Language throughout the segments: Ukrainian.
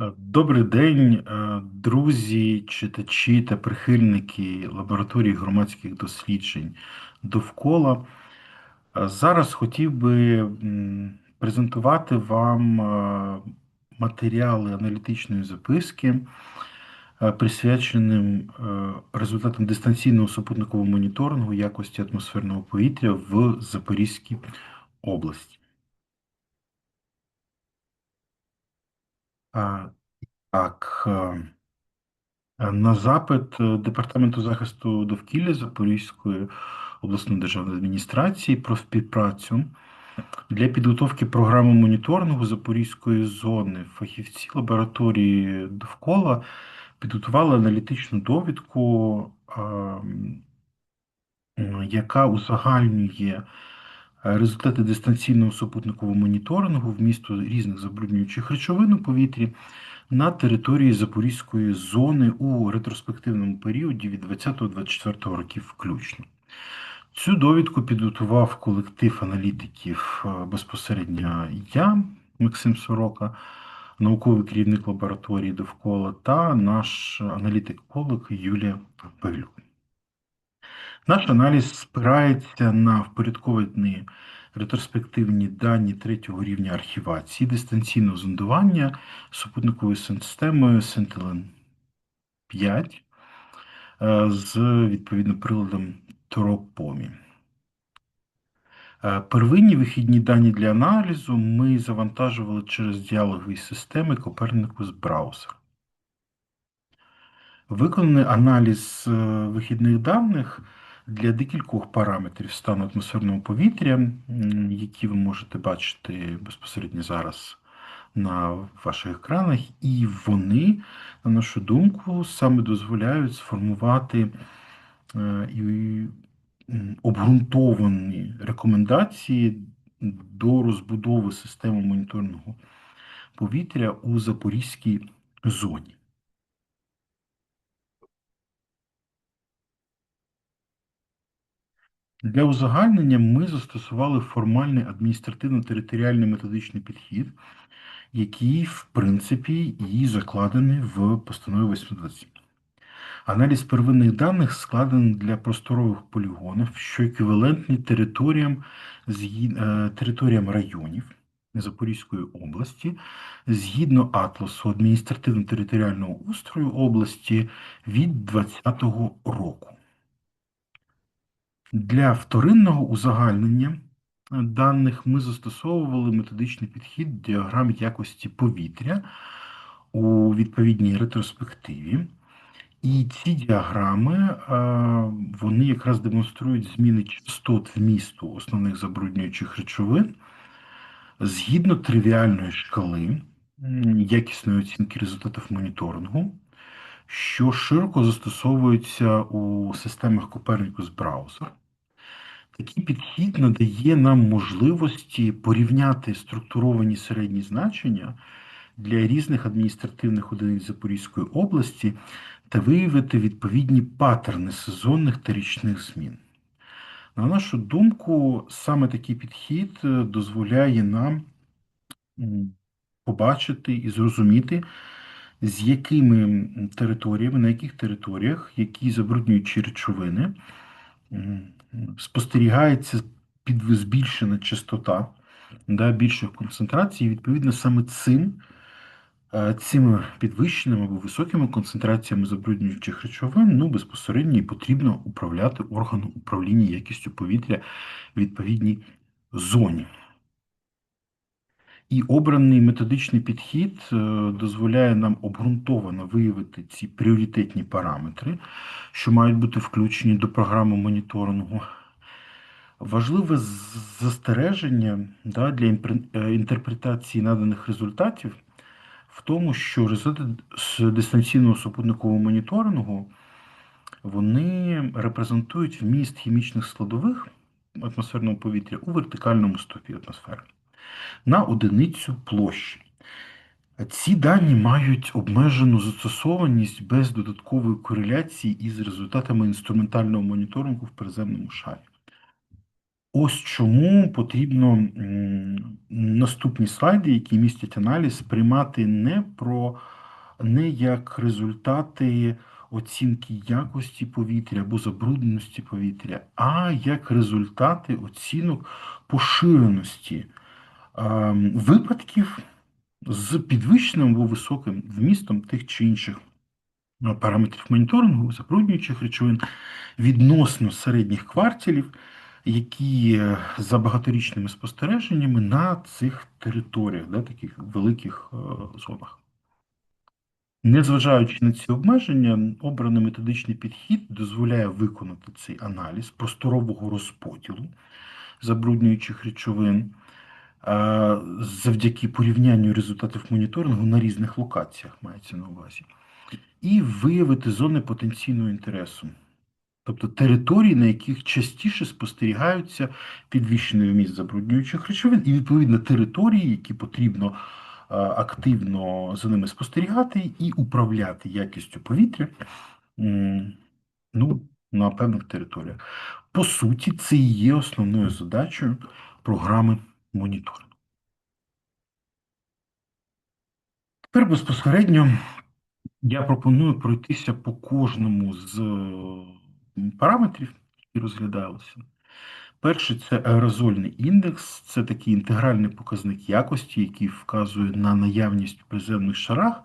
Е, Добрий день, е, друзі, читачі та прихильники лабораторії громадських досліджень довкола. Е, Зараз хотів би презентувати вам матеріали аналітичної записки, присвяченим результатам дистанційного супутникового моніторингу якості атмосферного повітря в Запорізькій області. А, Так. е, На запит е, Департаменту захисту довкілля Запорізької обласної державної адміністрації про співпрацю для підготовки програми моніторингу Запорізької зони фахівці лабораторії довкола підготували аналітичну довідку, ем, яка узагальнює результати дистанційного супутникового моніторингу вмісту різних забруднюючих речовин у повітрі на території Запорізької зони у ретроспективному періоді від 20-24 років включно. Цю довідку підготував колектив аналітиків е, безпосередньо я, Максим Сорока, науковий керівник лабораторії довкола та наш аналітик-полик Юлія Павлюк. Наш аналіз спирається на впорядковані ретроспективні дані третього рівня архівації дистанційного зондування супутниковою системою Sentinel 5 е, з відповідним приладом Торопомі. Е, Первинні вихідні дані для аналізу ми завантажували через діалогові системи Copernicus Browser. Виконаний аналіз е, вихідних даних для декількох параметрів стану атмосферного повітря, які ви можете бачити безпосередньо зараз на ваших екранах, і вони, на нашу думку, саме дозволяють сформувати е, і обґрунтовані рекомендації до розбудови системи моніторингу повітря у Запорізькій зоні. Для узагальнення ми застосували формальний адміністративно-територіальний методичний підхід, який, в принципі, і закладений в постанові 827. Аналіз первинних даних складений для просторових полігонів, що еквівалентні територіям, е, територіям районів Запорізької області згідно атласу адміністративно-територіального устрою області від 2020 року. Для вторинного узагальнення даних ми застосовували методичний підхід діаграм якості повітря у відповідній ретроспективі. І ці діаграми е, вони якраз демонструють зміни частот вмісту основних забруднюючих речовин згідно тривіальної шкали якісної оцінки результатів моніторингу, що широко застосовується у системах Copernicus Browser. Такий підхід надає нам можливості порівняти структуровані середні значення для різних адміністративних одиниць Запорізької області та виявити відповідні паттерни сезонних та річних змін. На нашу думку, саме такий підхід е, дозволяє нам побачити і зрозуміти, з якими територіями, на яких територіях, які забруднюючі речовини спостерігається під збільшена частота да, більших концентрацій, відповідно саме цим. Е, Цими підвищеними або високими концентраціями забруднюючих речовин ну, безпосередньо потрібно управляти органом управління якістю повітря в відповідній зоні. І обраний методичний підхід е, дозволяє нам обґрунтовано виявити ці пріоритетні параметри, що мають бути включені до програми моніторингу. Важливе застереження да, для е, інтерпретації наданих результатів в тому, що результати з дистанційного супутникового моніторингу вони репрезентують вміст хімічних складових атмосферного повітря у вертикальному стовпі атмосфери на одиницю площі. Ці дані мають обмежену застосованість без додаткової кореляції із результатами інструментального моніторингу в приземному шарі. Ось чому потрібно наступні слайди, які містять аналіз, приймати не про не як результати оцінки якості повітря або забрудненості повітря, а як результати оцінок поширеності випадків з підвищеним або високим вмістом тих чи інших е, параметрів моніторингу, забруднюючих речовин відносно середніх кварталів, які е, за багаторічними спостереженнями на цих територіях, да, таких великих е, зонах. Незважаючи на ці обмеження, обраний методичний підхід дозволяє виконати цей аналіз просторового розподілу забруднюючих речовин завдяки порівнянню результатів моніторингу на різних локаціях, мається на увазі, і виявити зони потенційного інтересу. Тобто території, на яких частіше спостерігаються підвищений вміст забруднюючих речовин, і відповідно території, які потрібно активно за ними спостерігати і управляти якістю повітря ну, на певних територіях. По суті, це і є основною задачею програми моніторингу. Тепер безпосередньо я пропоную пройтися по кожному з параметрів, які розглядалися. Перший це аерозольний індекс, це такий інтегральний показник якості, який вказує на наявність в приземних шарах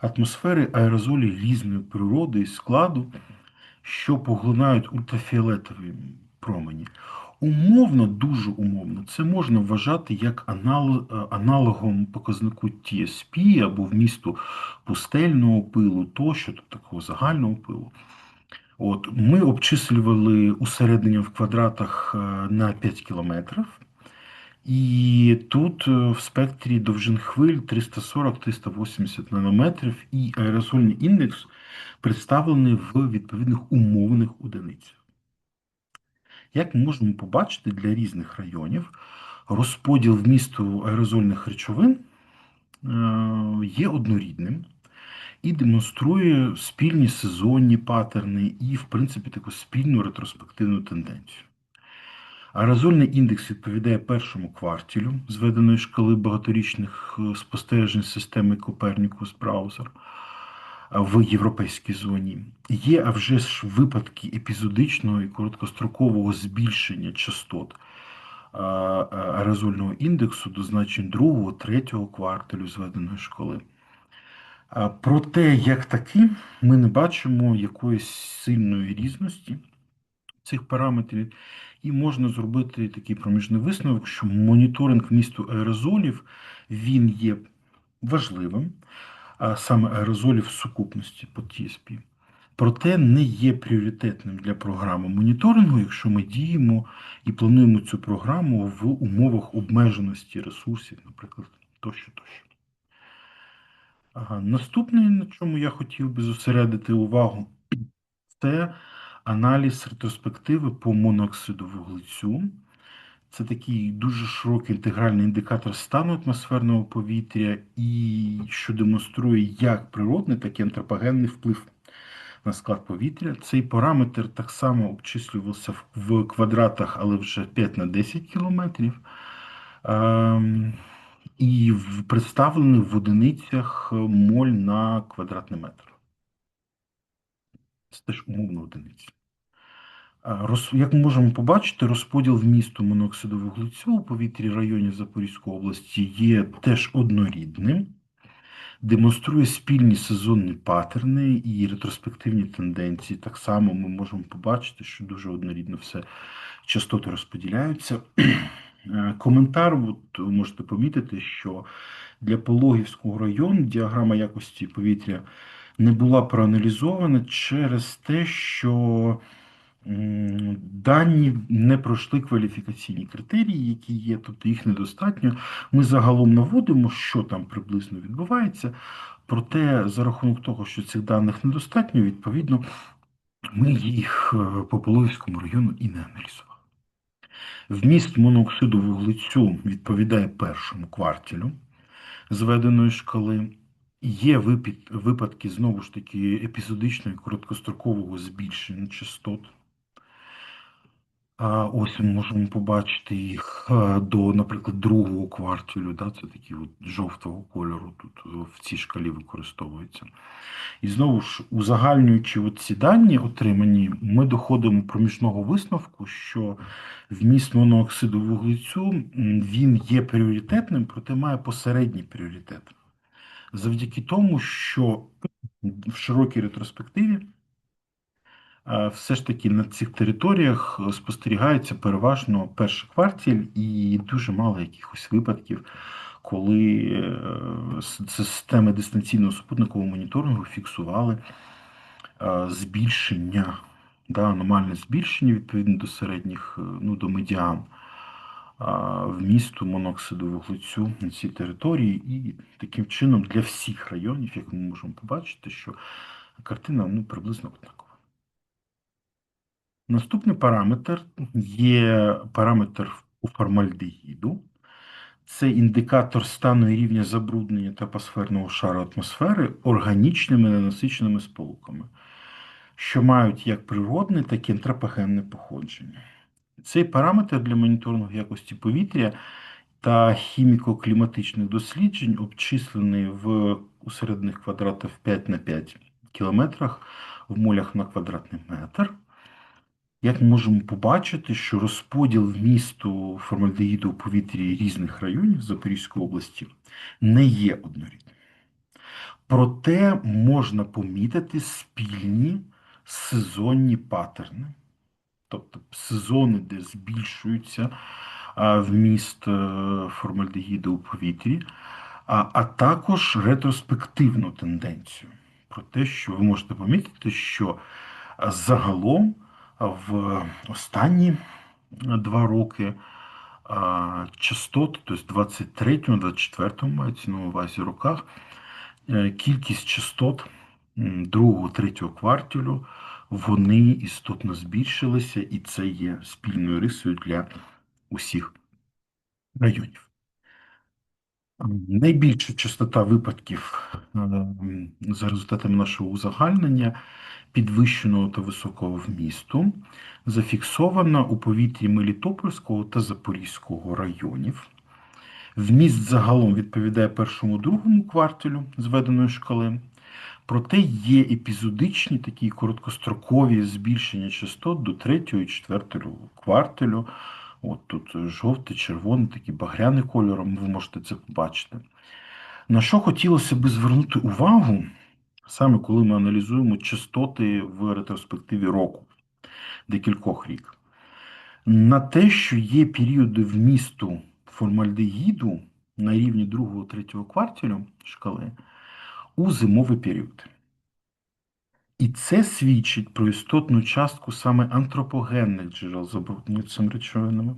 атмосфери аерозолі різної природи і складу, що поглинають ультрафіолетові промені. Умовно, дуже умовно, це можна вважати як аналогом показнику TSP або вмісту пустельного пилу тощо, тобто такого загального пилу. От, Ми обчислювали усереднення в квадратах е, на 5 кілометрів. І тут е, в спектрі довжин хвиль 340-380 нанометрів, і аерозольний індекс представлений в відповідних умовних одиницях. Як ми можемо побачити для різних районів, розподіл вмісту аерозольних речовин е, є однорідним і демонструє спільні сезонні паттерни і, в принципі, таку спільну ретроспективну тенденцію. Аерозольний індекс відповідає першому квартілю зведеної шкали багаторічних е, спостережень системи Копернікус браузер в європейській зоні. Є а вже ж випадки епізодичного і короткострокового збільшення частот аерозольного індексу до значень другого, третього кварталю зведеної школи. Проте, як таки, ми не бачимо якоїсь сильної різності цих параметрів, і можна зробити такий проміжний висновок, що моніторинг місту аерозолів він є важливим, саме аерозолів в сукупності по TSP. Проте не є пріоритетним для програми моніторингу, якщо ми діємо і плануємо цю програму в умовах обмеженості ресурсів, наприклад, тощо тощо. Наступне, на чому я хотів би зосередити увагу, це аналіз ретроспективи по моноксиду вуглецю. Це такий дуже широкий інтегральний індикатор стану атмосферного повітря, і що демонструє як природний, так і антропогенний вплив на склад повітря. Цей параметр так само обчислювався в квадратах, але вже 5 на 10 кілометрів. Ем, і представлений в одиницях моль на квадратний метр. Це теж умовна одиниця. Як ми можемо побачити, розподіл вмісту моноксиду вуглецю у повітрі районів Запорізької області є теж однорідним, демонструє спільні сезонні паттерни і ретроспективні тенденції. Так само ми можемо побачити, що дуже однорідно все частоти розподіляються. Е, коментар, ви можете помітити, що для Пологівського району діаграма якості повітря не була проаналізована через те, що дані не пройшли кваліфікаційні критерії, які є, тобто їх недостатньо. Ми загалом наводимо, що там приблизно відбувається, проте за рахунок того, що цих даних недостатньо, відповідно, ми їх е, по Пологівському району і не аналізували. Вміст моноксиду вуглецю відповідає першому кварталю зведеної шкали. Є випадки, знову ж таки, епізодичного і короткострокового збільшення частот. Ось ми можемо побачити їх до, наприклад, другого кварталю. Да, Це такі от жовтого кольору тут в цій шкалі використовуються. І знову ж, узагальнюючи ці дані отримані, ми доходимо проміжного висновку, що вміст монооксиду вуглецю він є пріоритетним, проте має посередній пріоритет. Завдяки тому, що в широкій ретроспективі все ж таки на цих територіях спостерігається переважно перший кварталь і дуже мало якихось випадків, коли е, системи дистанційного супутникового моніторингу фіксували збільшення, да, аномальне збільшення відповідно до середніх, е, ну, до медіан вмісту моноксиду вуглецю на цій території, і таким чином для всіх районів, як ми можемо побачити, що картина ну, приблизно однакова. Наступний параметр є параметр у формальдегіду. Це індикатор стану і рівня забруднення топосферного шару атмосфери органічними ненасиченими сполуками, що мають як природне, так і антропогенне походження. Цей параметр для моніторингу якості повітря та хіміко-кліматичних досліджень обчислений в усередних квадратах 5 на 5 кілометрах в молях на квадратний метр. Як ми можемо побачити, що розподіл вмісту формальдегіду у повітрі різних районів Запорізької області не є однорідним. Проте можна помітити спільні сезонні паттерни, тобто сезони, де збільшується вміст е, формальдегіду у повітрі, а також ретроспективну тенденцію. Про те, що ви можете помітити, що загалом в останні два роки частот, тобто 23-24 мається на увазі роках, е, кількість частот другого, третього кварталю, вони істотно збільшилися, і це є спільною рисою для усіх районів. Найбільша частота випадків за результатами нашого узагальнення підвищеного та високого вмісту зафіксована у повітрі Мелітопольського та Запорізького районів. Вміст загалом відповідає першому другому кварталю зведеної шкали, проте є епізодичні такі короткострокові збільшення частот до третього і четвертого кварталю. От тут жовтий, червоний, такий багряний кольором, ви можете це побачити. На що хотілося би звернути увагу, саме коли ми аналізуємо частоти в ретроспективі року, декількох рік, на те, що є періоди вмісту формальдегіду на рівні 2-3 кварталю шкали у зимовий період. І це свідчить про істотну частку саме антропогенних джерел забруднення цими речовинами.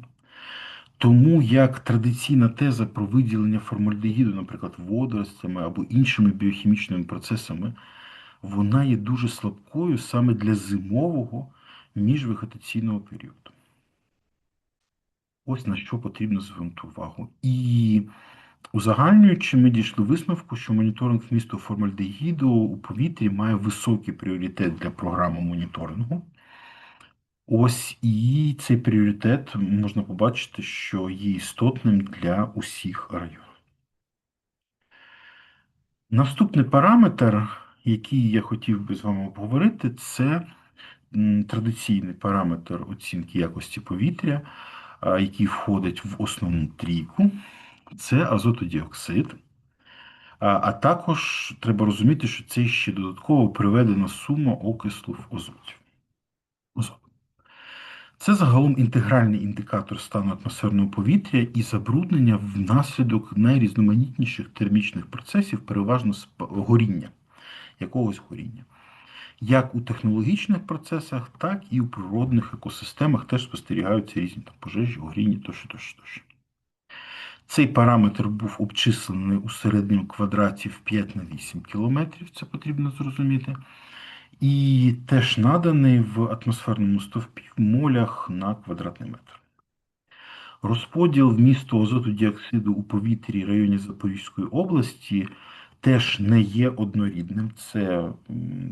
Тому як традиційна теза про виділення формальдегіду, наприклад, водоростями або іншими біохімічними процесами, вона є дуже слабкою саме для зимового міжвегетаційного періоду. Ось на що потрібно звернути увагу. І узагальнюючи, ми дійшли висновку, що моніторинг вмісту формальдегіду у повітрі має високий пріоритет для програми моніторингу. Ось і цей пріоритет можна побачити, що є істотним для усіх районів. Наступний параметр, який я хотів би з вами обговорити, це традиційний параметр оцінки якості повітря, який входить в основну трійку, це азотодіоксид. А також треба розуміти, що це ще додатково приведена сума окислу в азоті. Це загалом інтегральний індикатор стану атмосферного повітря і забруднення внаслідок найрізноманітніших термічних процесів, переважно горіння, якогось горіння. Як у технологічних процесах, так і у природних екосистемах теж спостерігаються різні там, пожежі, горіння тощо, тощо, тощо. Цей параметр був обчислений у середньому квадраті в 5 на 8 кілометрів, це потрібно зрозуміти і теж наданий в атмосферному стовпі в молях на квадратний метр. Розподіл вмісту азоту діоксиду у повітрі районі Запорізької області теж не є однорідним, це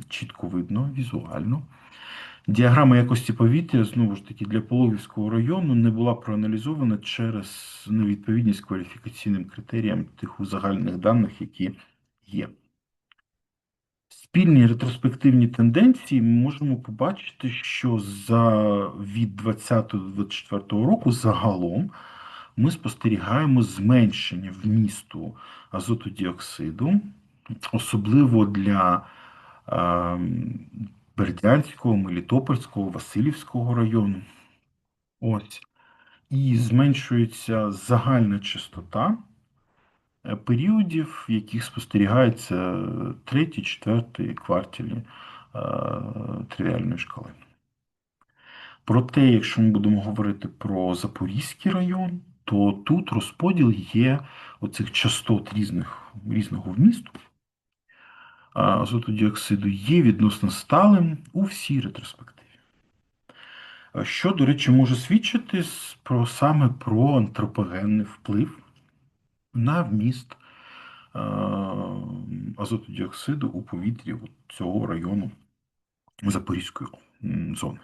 чітко видно візуально. Діаграма якості повітря, знову ж таки, для Пологівського району не була проаналізована через невідповідність кваліфікаційним критеріям тих узагальних даних, які є. Спільні ретроспективні тенденції ми можемо побачити, що за від 2020 до 2024 року загалом ми спостерігаємо зменшення вмісту азотодіоксиду, особливо для е, Бердянського, Мелітопольського, Васильівського району. Ось. І зменшується загальна частота е, періодів, в яких спостерігається третій, четвертий кварталі е, тривіальної шкали. Проте, якщо ми будемо говорити про Запорізький район, то тут розподіл є оцих частот різних, різного вмісту азотодіоксиду є відносно сталим у всій ретроспективі. Що, до речі, може свідчити про, саме про антропогенний вплив на вміст азотодіоксиду у повітрі цього району Запорізької зони.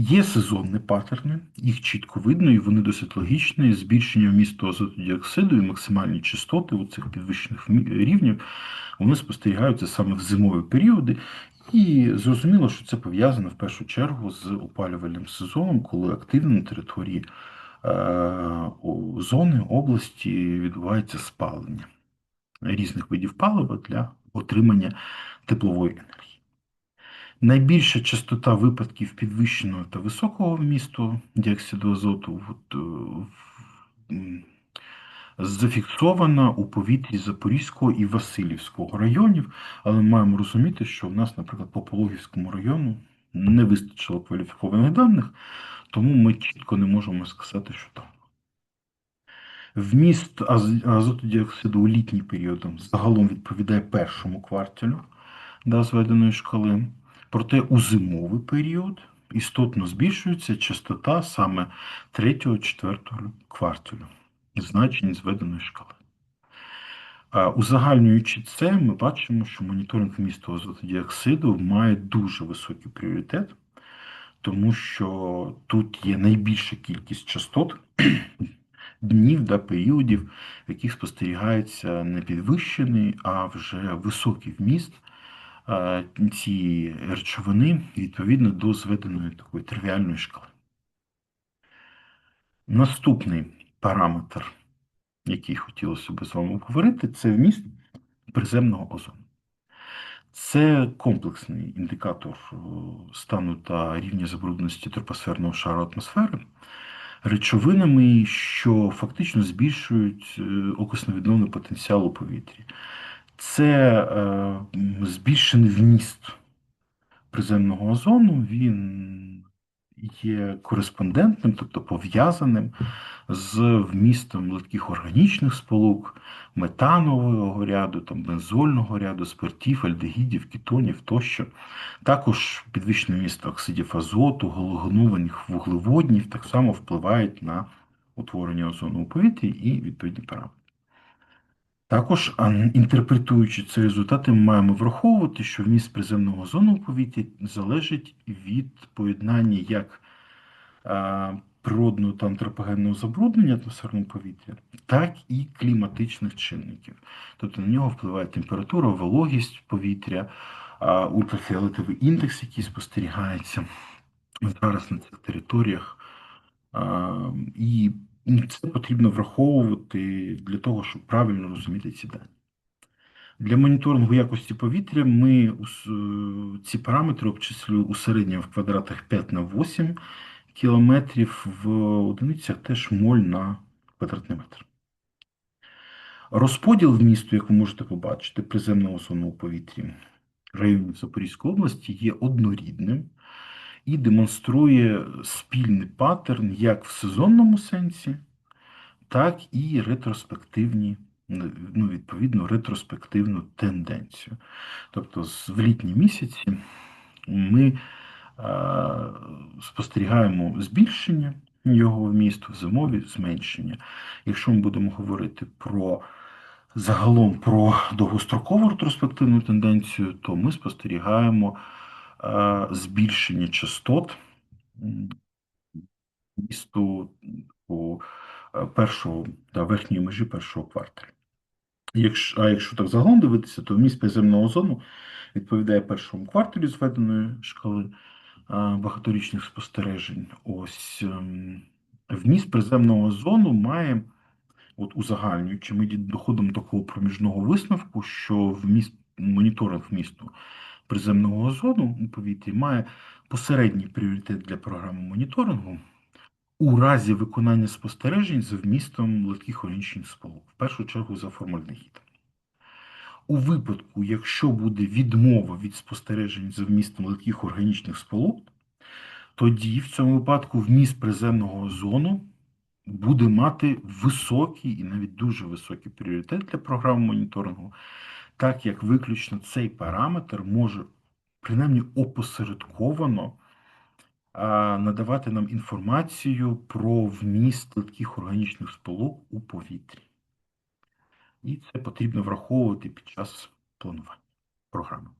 Є сезонні паттерни, їх чітко видно, і вони досить логічні. Збільшення вмісту азотодіоксиду і максимальні частоти у цих підвищених рівнів вони спостерігаються саме в зимові періоди. І зрозуміло, що це пов'язано в першу чергу з опалювальним сезоном, коли активно на території е, зони області відбувається спалення різних видів палива для отримання теплової енергії. Найбільша частота випадків підвищеного та високого вмісту діоксиду азоту от, е, зафіксована у повітрі Запорізького і Васильівського районів, але маємо розуміти, що в нас, наприклад, по Пологівському району не вистачило кваліфікованих даних, тому ми чітко не можемо сказати, що там. Вміст азотодіоксиду у літній період загалом відповідає першому кварталю да, зведеної шкали. Проте у зимовий період істотно збільшується частота саме 3-4 кварталю значень зведеної шкали. Узагальнюючи це, ми бачимо, що моніторинг вмісту азотодіоксиду має дуже високий пріоритет, тому що тут є найбільша кількість частот днів та періодів, в яких спостерігається не підвищений, а вже високий вміст цієї речовини відповідно до зведеної такої тривіальної шкали. Наступний параметр, який хотілося б з вами обговорити, це вміст приземного озону. Це комплексний індикатор е, стану та рівня забрудненості тропосферного шару атмосфери речовинами, що фактично збільшують е, окисновідновний потенціал у повітрі. Це е, збільшений вміст приземного озону, він є кореспондентним, тобто пов'язаним з вмістом легких органічних сполук, метанового ряду, там, бензольного ряду, спиртів, альдегідів, кетонів тощо. Також підвищене місто оксидів азоту, галогенованих вуглеводнів так само впливають на утворення озону у повітрі і відповідні параметри. Також, інтерпретуючи ці результати, ми маємо враховувати, що вміст приземного озону у повітрі залежить від поєднання як природного та антропогенного забруднення атмосферного повітря, так і кліматичних чинників. Тобто на нього впливає температура, вологість повітря, ультрафіолетовий індекс, який спостерігається зараз на цих територіях. І це потрібно враховувати для того, щоб правильно розуміти ці дані. Для моніторингу якості повітря ми ці параметри обчислюємо у середньому в квадратах 5 на 8 кілометрів, в одиницях теж моль на квадратний метр. Розподіл вмісту, як ви можете побачити, приземного озону у повітрі районів Запорізької області є однорідним і демонструє спільний паттерн як в сезонному сенсі, так і ретроспективні, ну, відповідно, ретроспективну тенденцію. Тобто, в літні місяці ми спостерігаємо збільшення його вмісту, в зимові зменшення. Якщо ми будемо говорити про загалом про довгострокову ретроспективну тенденцію, то ми спостерігаємо збільшення частот місту по першого та верхньої межі першого кварталу. Якщо, а якщо так загалом дивитися, то вміст приземного озону відповідає першому кварталі зведеної шкали багаторічних спостережень. Ось ем, вміст приземного озону має, от узагальнюючи, ми доходимо до такого проміжного висновку, що вміст моніторинг вмісту приземного озону у повітрі має посередній пріоритет для програми моніторингу у разі виконання спостережень за вмістом легких органічних сполук, в першу чергу за формальдегідом. У випадку, якщо буде відмова від спостережень за вмістом легких органічних сполук, тоді в цьому випадку вміст приземного озону буде мати високий і навіть дуже високий пріоритет для програми моніторингу, так як виключно цей параметр може принаймні опосередковано надавати нам інформацію про вміст легких органічних сполук у повітрі. І це потрібно враховувати під час планування програми.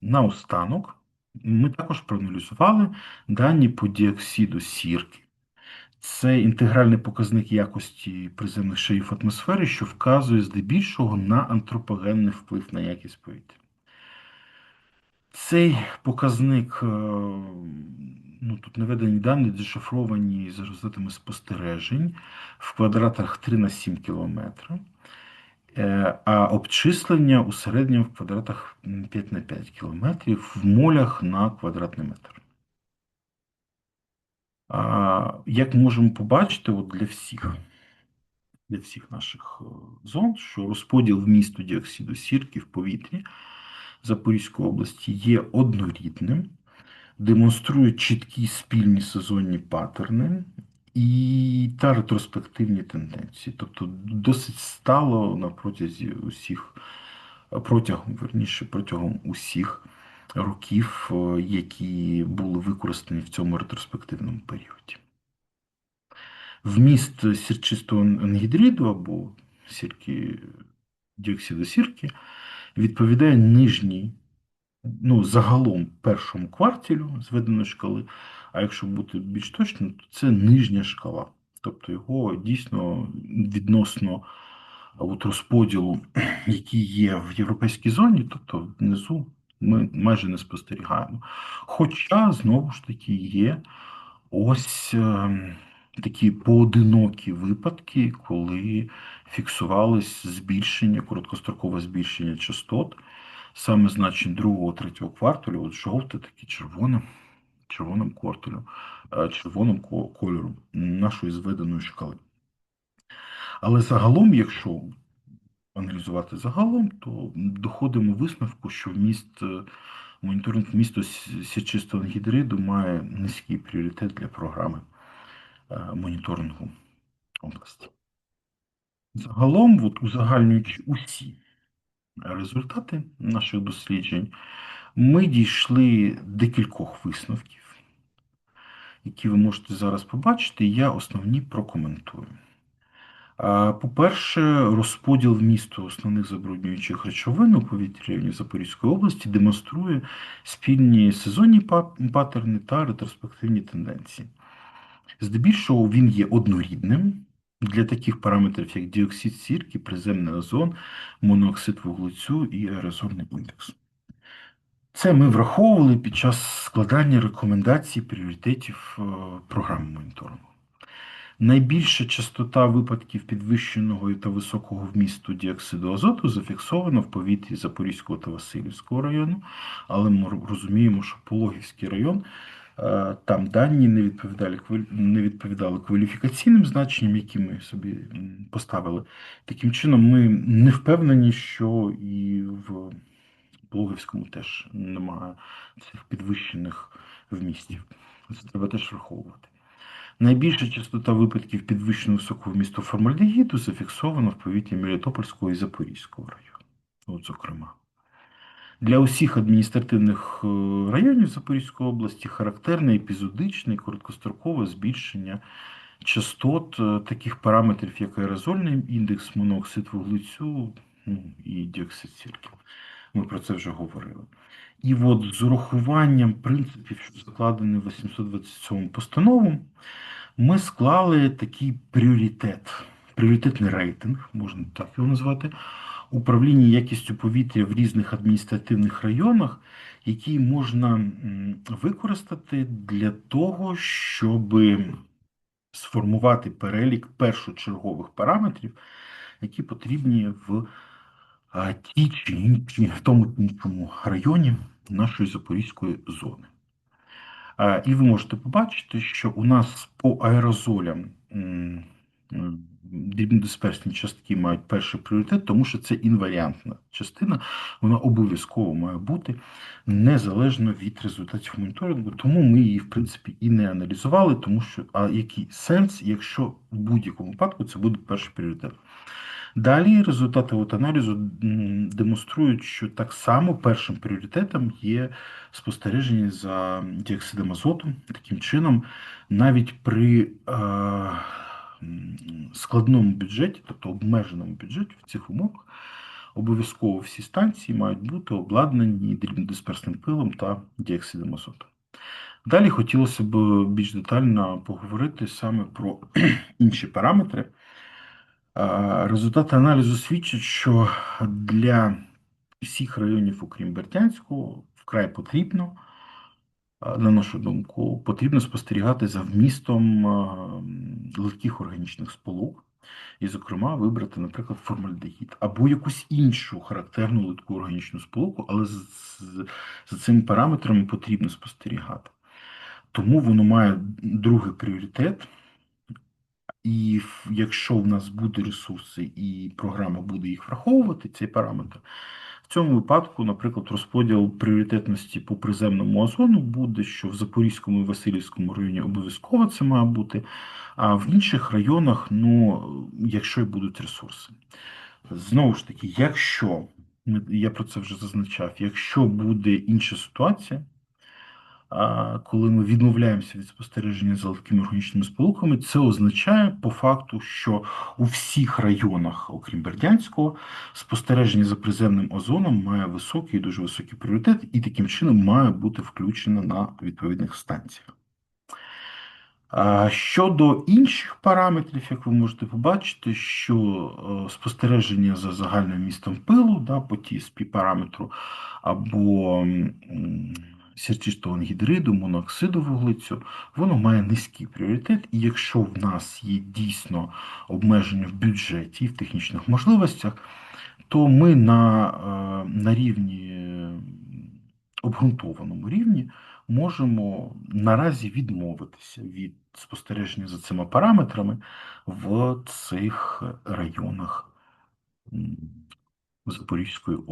Наостанок, ми також проаналізували дані по діоксиду сірки. Це інтегральний показник якості приземних шарів атмосфери, що вказує здебільшого на антропогенний вплив на якість повітря. Цей показник, е, ну тут наведені дані, дешифровані за результатами спостережень в квадратах 3 на 7 км, е, а обчислення у середньому в квадратах 5 на 5 км в молях на квадратний метр. Як можемо побачити, от для всіх для всіх наших е, зон, що розподіл вмісту діоксиду сірки в повітрі Запорізької області є однорідним, демонструє чіткі спільні сезонні паттерни і та ретроспективні тенденції. Тобто досить стало на протязі усіх, протягом верніше, протягом усіх років, е, які були використані в цьому ретроспективному періоді. Вміст сірчистого ангідриду або сірки діоксиду сірки відповідає нижній, ну, загалом першому кварталю зведеної шкали, а якщо бути більш точним, то це нижня шкала. Тобто його дійсно відносно от розподілу, який є в європейській зоні, тобто внизу ми майже не спостерігаємо. Хоча, знову ж таки, є ось е, такі поодинокі випадки, коли фіксувалось збільшення, короткострокове збільшення частот, саме значень другого, третього кварталу, от жовте, такі червоним, червоним кварталю, е, червоним кольором нашої зведеної шкали. Але загалом, якщо аналізувати загалом, то доходимо висновку, що вміст е, моніторинг місто січистого гідриду має низький пріоритет для програми е, моніторингу області. Загалом, от, узагальнюючи усі результати наших досліджень, ми дійшли декількох висновків, які ви можете зараз побачити, я основні прокоментую. По-перше, розподіл вмісту основних забруднюючих речовин у повітрі Запорізької області демонструє спільні сезонні паттерни та ретроспективні тенденції. Здебільшого він є однорідним для таких параметрів, як діоксид сірки, приземний озон, монооксид вуглецю і аерозольний індекс. Це ми враховували під час складання рекомендацій пріоритетів е, програми моніторингу. Найбільша частота випадків підвищеного та високого вмісту діоксиду азоту зафіксована в повітрі Запорізького та Васильівського району, але ми розуміємо, що Пологівський район е, там дані не відповідали не відповідали кваліфікаційним значенням, які ми собі поставили. Таким чином, ми не впевнені, що і в Пологівському теж немає цих підвищених вмістів. Це треба теж враховувати. Найбільша частота випадків підвищеного високого вмісту формальдегіду зафіксована в повітрі Мелітопольського і Запорізького району. От, зокрема. Для усіх адміністративних е, районів Запорізької області характерне епізодичне і короткострокове збільшення частот е, таких параметрів, як аерозольний індекс, монооксид вуглецю ну, і діоксид сірки. Ми про це вже говорили. І от з урахуванням принципів, що закладені в 827 постанову, ми склали такий пріоритет, пріоритетний рейтинг, можна так його назвати, управління якістю повітря в різних адміністративних районах, який можна використати для того, щоб сформувати перелік першочергових параметрів, які потрібні в тій чи в тому чи іншому районі нашої Запорізької зони. І ви можете побачити, що у нас по аерозолям дрібнодисперсні частки мають перший пріоритет, тому що це інваріантна частина, вона обов'язково має бути незалежно від результатів моніторингу. Тому ми її, в принципі, і не аналізували, тому що а який сенс, якщо в будь-якому випадку це буде перший пріоритет. Далі результати от аналізу демонструють, що так само першим пріоритетом є спостереження за діоксидом азоту. Таким чином, навіть при е, складному бюджеті, тобто обмеженому бюджеті в цих умовах, обов'язково всі станції мають бути обладнані дрібнодисперсним пилом та діоксидом азоту. Далі хотілося б більш детально поговорити саме про інші параметри. Результати аналізу свідчать, що для всіх районів, окрім Бердянського, вкрай потрібно, на нашу думку, потрібно спостерігати за вмістом легких органічних сполук, і, зокрема, вибрати, наприклад, формальдегід або якусь іншу характерну литку органічну сполуку, але за цими параметрами потрібно спостерігати. Тому воно має другий пріоритет. І якщо в нас буде ресурси і програма буде їх враховувати, цей параметр, в цьому випадку, наприклад, розподіл пріоритетності по приземному озону буде, що в Запорізькому і Васильівському районі обов'язково це має бути, а в інших районах, ну, якщо й будуть ресурси. Знову ж таки, якщо, я про це вже зазначав, якщо буде інша ситуація, коли ми відмовляємося від спостереження за легкими органічними сполуками, це означає по факту, що у всіх районах, окрім Бердянського, спостереження за приземним озоном має високий, дуже високий пріоритет, і таким чином має бути включено на відповідних станціях. Щодо інших параметрів, як ви можете побачити, що е, спостереження за загальним містом пилу да, по TSP параметру або сірчистого ангідриду, моноксиду вуглецю, воно має низький пріоритет, і якщо в нас є дійсно обмеження в бюджеті і в технічних можливостях, то ми на, е, на рівні обґрунтованому рівні можемо наразі відмовитися від спостереження за цими параметрами в цих районах Запорізької області.